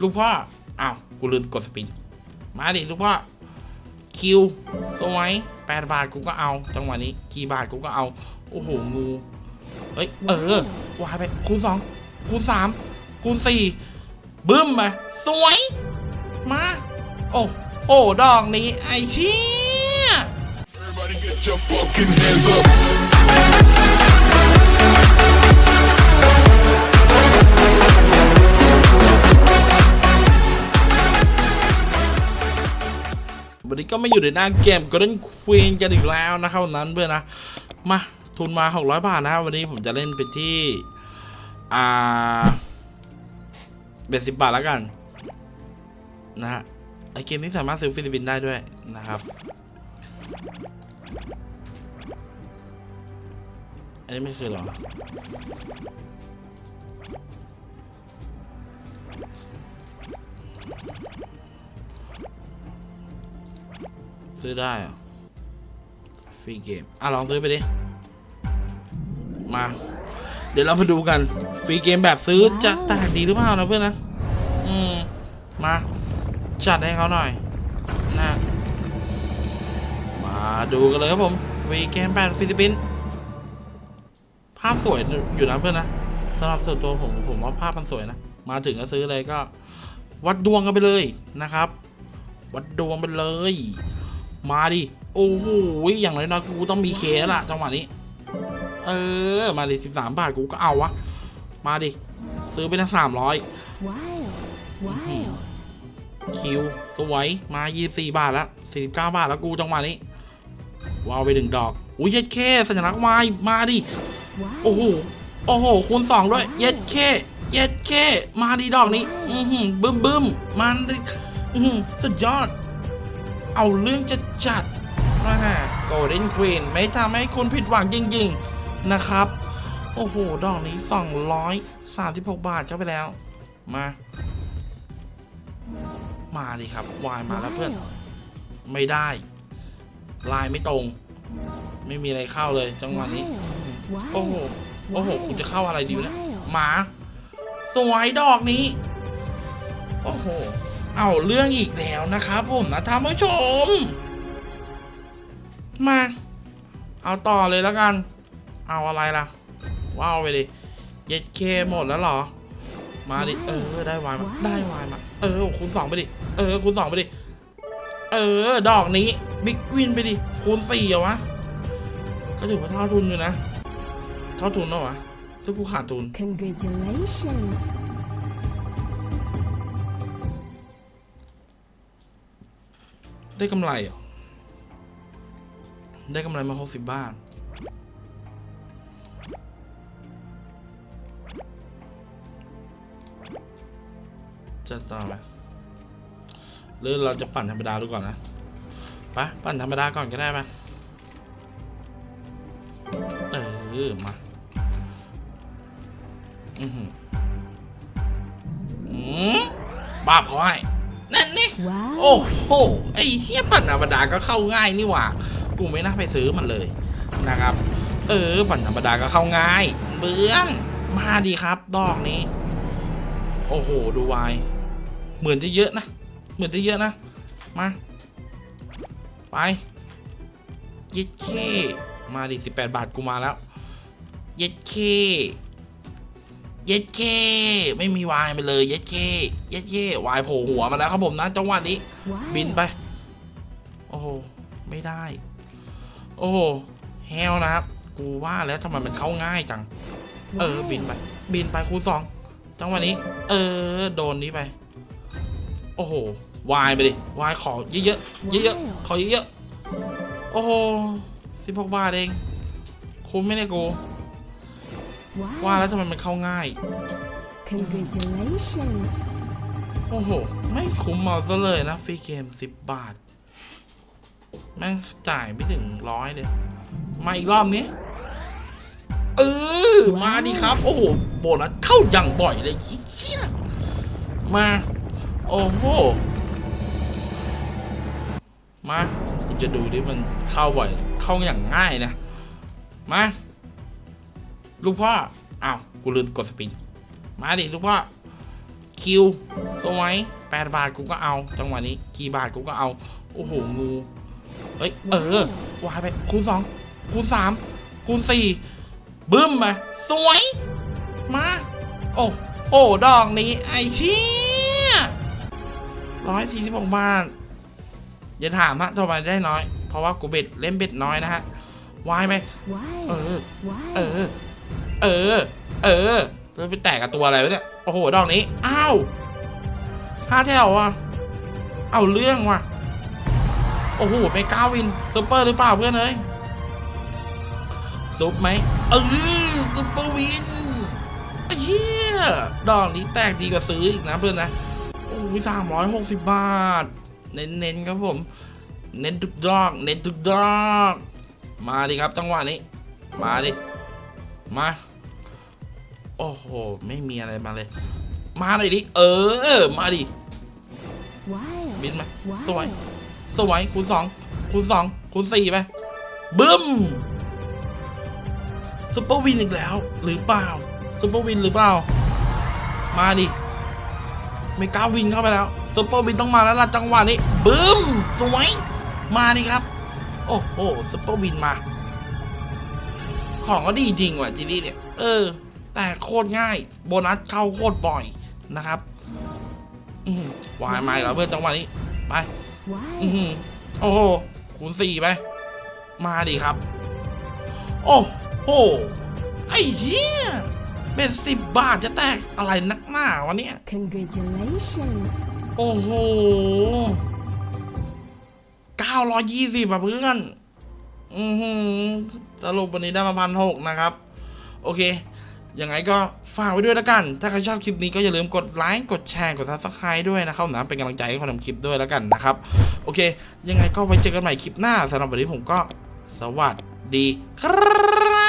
ลูกพ่อ อ้าว กูลืมกดสปิน มาดิลูกพ่อ คิวสวยแปดบาทกูก็เอา จังหวะนี้ กี่บาทกูก็เอา โอ้โห งู เฮ้ย เออวายไป คูณสอง คูณสาม คูณสี่บึ้มไป สวย มา โอ้โอ้ ดอกนี้ ไอเชี่ย Everybody get your fucking hands up. ก็ไม่อยู่ในหน้าเกม Golden Queen กันอีกแล้วนะครับวันนั้นเพื่อนนะ มาทุนมา 600 บาทนะครับวันนี้ผมจะเล่นไปที่ อ่าเบ็ดสิบบาทแล้วกัน นะฮะไอเกมนี้สามารถซื้อฟิลิปปินส์ได้ด้วยนะครับ อันนี้ไม่คือหรอ ซื้อได้เหรอะฟรีเกม อะ ลองซื้อไปดิ มา เดี๋ยวเรามาดูกัน ฟรีเกมแบบซื้อจะแตกดีหรือเปล่านะเพื่อนนะ อืม มา จัดให้เขาหน่อย นะ มาดูกันเลยครับผม ฟรีเกมแปดฟิลิปปินส์ภาพสวยอยู่นะเพื่อนนะสำหรับส่วนตัวผมผมว่าภาพมันสวยนะ มาถึงก็ซื้อเลยก็ วัดดวงกันไปเลยนะครับ วัดดวงไปเลย มาดิ โอ้โห อย่างน้อยๆกูต้องมีเคสละจังหวะนี้ เออ มาดิสิบสามบาทกูก็เอาวะ มาดิ ซื้อไปทั้งสามร้อย Wild, wild. คิว สวย มายี่สี่บาทละสี่สิบเก้าบาทแล้วกูจังหวะนี้ว้าวไปหนึ่งดอก อุ้ยเย็ดเคสัญลักษณ์วายมาดิ โอ้โห โอ้โห คูณสองด้วย เย็ดเค เย็ดเค มาดีดอกนี้ อือหือบึ้มบึ้มมันดิ อือหือสุดยอด เอาเรื่องจะจัดมาฮะโกลเด้นควีนไม่ทำให้คุณผิดหวังจริงๆนะครับ โอ้โห ดอกนี้ 236 บาทเข้าไปแล้ว มา มาดิครับ วายมาแล้วเพื่อน ไม่ได้ ลายไม่ตรง ไม่มีอะไรเข้าเลย จังหวะนี้ โอ้โห โอ้โหกูจะเข้าอะไรดีวะหมา สวยดอกนี้ โอ้โห เอาเรื่องอีกแล้วนะครับผมนะท่านผู้ชม มา เอาต่อเลยแล้วกัน เอาอะไรล่ะ ว้าวไปดิเย็ดเคหมดแล้วเหรอ มาดิ เออ ได้วายมา ได้วายมา เออ คูณสองไปดิ เออ คูณสองไปดิ เออ ดอกนี้ บิ๊กวินไปดิ คูณสี่เหรอวะ ก็ถือว่าเท่าทุนอยู่นะ เท่าทุนเหรอวะถ้ากูขาดทุน Congratulations. ได้กำไรเหรอ ได้กำไรมาหกสิบบาทจะต่อไหมหรือเราจะปั่นธรรมดาดูก่อนนะปะปั่นธรรมดาก่อนก็ได้ปะเออ มาอือหืออืมบ้าพอให้นั่นนี่ โอ้โหไอ้เทียปันธรรมดาก็เข้าง่ายนี่หว่า กูไม่น่าไปซื้อมันเลยนะครับ เออปันธรรมดาก็เข้าง่าย เบื้องมาดีครับ ดอกนี้ โอ้โห ดูวายเหมือนจะเยอะนะ เหมือนจะเยอะนะ มา ไปเย็ดเคมาดิสิบแปดบาทกูมาแล้ว เย็ดเค เย็ดเคไม่มีวายไปเลยเย็ดเคเย็ดเควายโผล่หัวมาแล้วครับผมนะจังหวะนี้ Wild. บินไป โอ้โหไม่ได้ โอ้โหแฮวนะครับ กูว่าแล้วทำไมมันเข้าง่ายจัง เออ บินไป บินไปคูณสองจังหวะนี้ เออ โดนนี้ไป โอ้โหวายไปดิวายขอเยอะๆเยอะๆขอเยอะๆโอ้โหสิบหกบาทเอง คุ้มไหมเนี่ยกู Wild. ว่าแล้วทำไมมันเข้าง่าย Congratulations. โอ้โห ไม่คุ้มเอาซะเลยนะฟรีเกมสิบบาท แม่งจ่ายไม่ถึงร้อยเลย มาอีกรอบนี้เออมาดิครับ โอ้โห โบนัสเข้าอย่างบ่อยเลยเชี่ยมา โอ้โห มาคุณจะดูดิมันเข้าบ่อย เข้าอย่างง่ายนะ มา ลูกพ่ออ้าวกูลืมกดสปิน มาดิลูกพ่อคิวสวยแปดบาทกูก็เอา จังหวะนี้กี่บาทกูก็เอา โอ้โหงูเฮ้ยเออวายไปคูณสองคูณสามคูณสี่บึ้มไปสวย มา โอ้โหดอกนี้ ไอ้เชี่ยร้อยสี่สิบหกบาทอย่าถามฮะทำไมได้น้อย เพราะว่ากูเบ็ดเล่นเบ็ดน้อยนะฮะวายไหม Why? เออ Why? เออ เออ เออแล้วไปแตกกับตัวอะไรวะเนี่ย โอ้โห ดอกนี้ อ้าวห้าแถวอะ เอาเรื่องว่ะ โอ้โหไปก้าวินซุปเปอร์หรือเปล่าเพื่อนเอ้ย ซุปไหมเออซุปเปอร์วินเฮียดอกนี้แตกดีกว่าซื้ออีกนะเพื่อนนะ โอ้ยสามร้อยหกสิบบาท เน้นๆครับผม เน้นทุกดอก เน้นทุกดอก มาดิครับจังหวะนี้ มาดิ มา อ้โห ไม่มีอะไรมาเลย มาหน่อยดิ เออ มาดิ Why? บินมา Why? สวย สวย คูณสองคูณสองคูณสี่ไป บึ้มซุปเปอร์วินอีกแล้ว หรือเปล่าซุปเปอร์วินหรือเปล่า มาดิ ไม่กล้าวินเข้าไปแล้วซุปเปอร์วินต้องมาแล้วล่ะจังหวะนี้ บึ้ม สวย มาดิครับ โอ้โหซุปเปอร์วินมา ของก็ดีจริงว่ะจีนี่เนี่ย เออ แต่โคตรง่าย โบนัสเข้าโคตรบ่อยนะครับอืมวายมาอีกแล้วเพื่อนจังหวะนี้ ไป Why? อือหือโอ้โหคูณสี่ไป มาดิครับ โอ้โหไอ้เหี้ยเป็นสิบบาทจะแตกอะไรนักหน้าวะเนี่ย Congratulations. โอ้โหเก้าร้อยยี่สิบอะเพื่อน อือหือสรุปวันนี้ได้มาพันหกนะครับ โอเค ยังไงก็ฝากไว้ด้วยแล้วกัน ถ้าใครชอบคลิปนี้ก็อย่าลืมกดไลค์กดแชร์กดซับสไคร b e ด้วยนะครับนะเป็นกำลังใจให้คนทำคลิปด้วยแล้วกันนะครับ โอเค ยังไงก็ไว้เจอกันใหม่คลิปหน้าสำหรับวันนี้ผมก็สวัสดีครับ